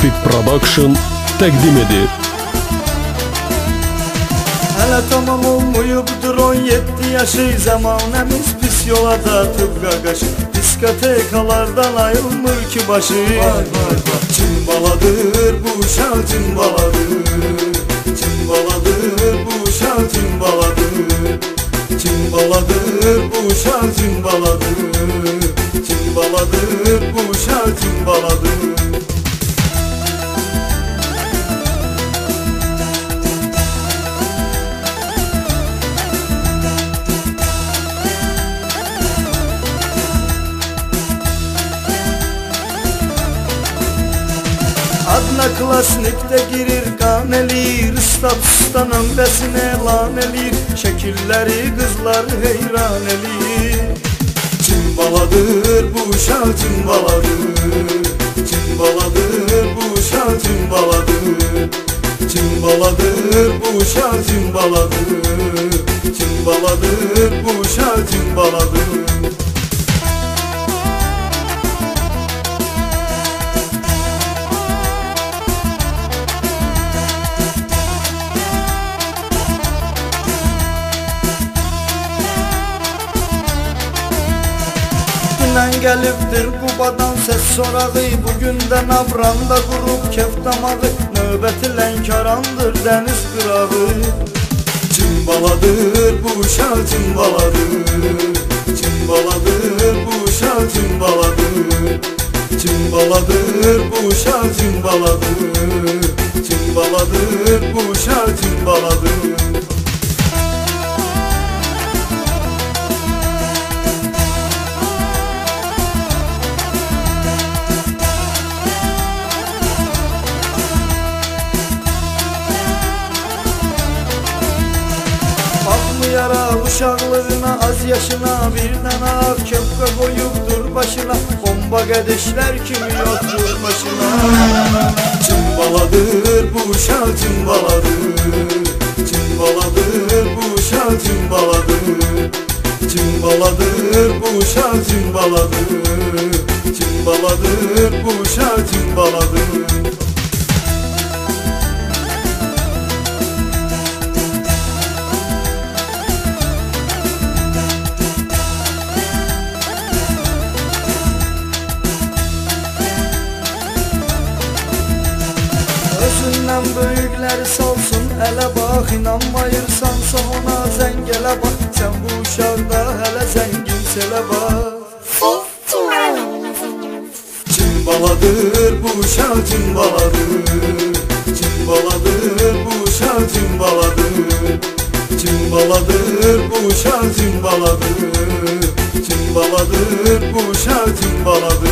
Rapid Production təqdim edir. Hələ tamam olmayıbdır 17 yaşı Zamanəmiz pis yola da tıbqa qaşı Diskotekalardan ayılmır ki başı. Vay vay vay. Cimbaladır bu uşaq cimbaladır Cimbaladır bu uşaq cimbaladır Cimbaladır bu uşaq cimbaladır Cimbaladır bu uşaq cimbaladır Adına klasnikdə girir qan eləyir Istab ustan ömrəsini elan eləyir Şəkilləri qızları heyran eləyir Cimbaladır bu uşaq cimbaladır Cimbaladır bu uşaq cimbaladır Cimbaladır bu uşaq cimbaladır Cimbaladır bu uşaq cimbaladır Gündən gəlibdir Qubadan səs sorağı. Bugündən Abranda qurub kef damağı Növbəti Lənkərandır dəniz qırağı Cimbaladır bu uşaq cimbaladır Cimbaladır bu uşaq cimbaladır Cimbaladır bu uşaq cimbaladır Cimbaladır bu uşaq cimbaladır Bakmayara uşaqlığına az yaşına Birdən ağ köpqə qoyubdur başına. Bomba qədişlər kimi yoxdur başına? Cimbaladır bu uşaq cimbaladır Cimbaladır bu uşaq cimbaladır Cimbaladır bu uşaq cimbaladır Cimbaladır bu uşaq cimbaladır Özündən böyükləri salsın Ələ bax, inanmayırsansa ona zəng elə bax Sən bu uşaqda hələ zəngin selə bax Cimbaladır bu uşaq cimbaladır Cimbaladır bu uşaq cimbaladır Cimbaladır bu uşaq cimbaladır Cimbaladır bu uşaq cimbaladır Yaşı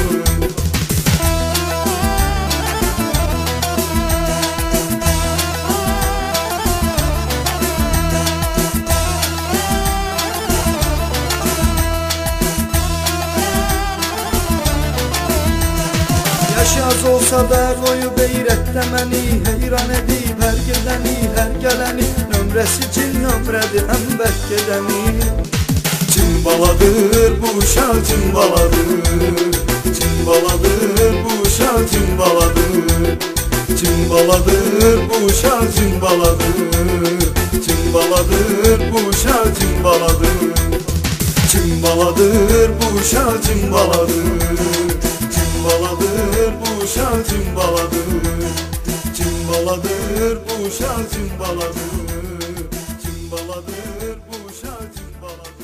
az olsa da qoyub eyrətdə məni Heyran edib hər gedəni, hər gələni Nömrəsi cin nömrədir həm bək gedəni Cimbaladır bu uşaq cimbaladır Cimbaladır bu uşaq cimbaladır Cimbaladır bu uşaq cimbaladır Cimbaladır bu uşaq cimbaladır Cimbaladır bu uşaq uşa cımbaladır Cımbaladır bu uşa cımbaladır Cımbaladır bu uşa cımbaladır